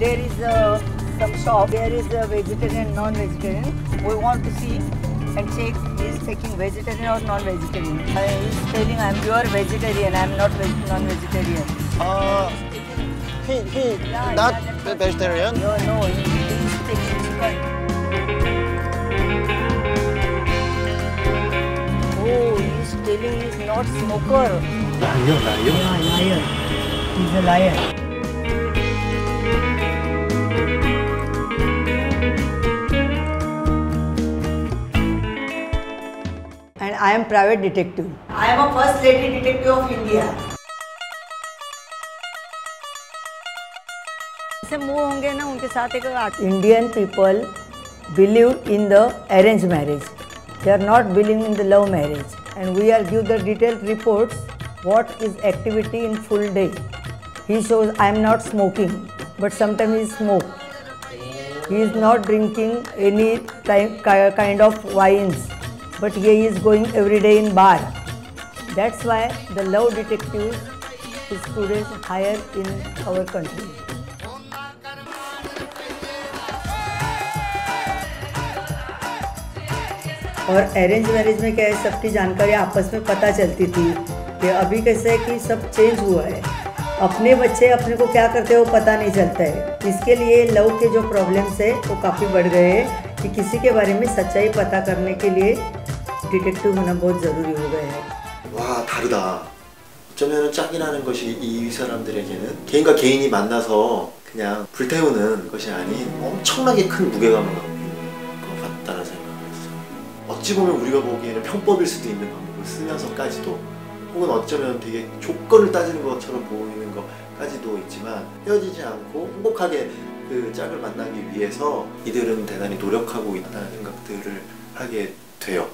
there is a, some shop, there is a vegetarian, non-vegetarian. We want to see and check is taking vegetarian or non-vegetarian. Uh, he's telling I'm pure vegetarian, I'm not veg non-vegetarian. Uh, he, he, yeah, not yeah, vegetarian? No, no, he, he's taking chicken. Oh, he's telling not smoker. Liar, liar. Liar. He's a liar. I am private detective. I am a first lady detective of India. ऐसे move होंगे ना उनके साथ एक Indian people believe in the arrange marriage they are not believe in the love marriage and we are give the detailed reports what is activity in full day he shows I am not smoking but sometime he smoke he is not drinking any time, ki- kind of wines He is going every day in bar. That's why the love detectives is today higher in our country. और arrange marriage में क्या है, सबकी जानकारी आपस में पता चलती थी कि अभी कैसे है कि सब चेंज हुआ है। अपने बच्चे अपने को क्या करते हैं वो पता नहीं चलता है। इसके लिए लव के जो प्रॉब्लम्स है वो काफ़ी बढ़ गए हैं। कि किसी के बारे में सच्चाई पता करने के लिए डिटेक्टिव होना बहुत ज़रूरी हो गया है 와 다르다. 어쩌면 짝이라는 것이 이 사람들에게는 개인과 개인이 만나서 그냥 불태우는 것이 아닌 엄청나게 큰 무게감을 갖고 있는 것 같다는 생각을 했어요. 어찌 보면 우리가 보기에는 편법일 수도 있는 방법을 쓰면서까지도 혹은 어쩌면 되게 조건을 따지는 것처럼 보이는 것까지도 있지만 헤어지지 않고 행복하게 그 짝을 만나기 위해서 이들은 대단히 노력하고 있다는 생각들을 하게 돼요.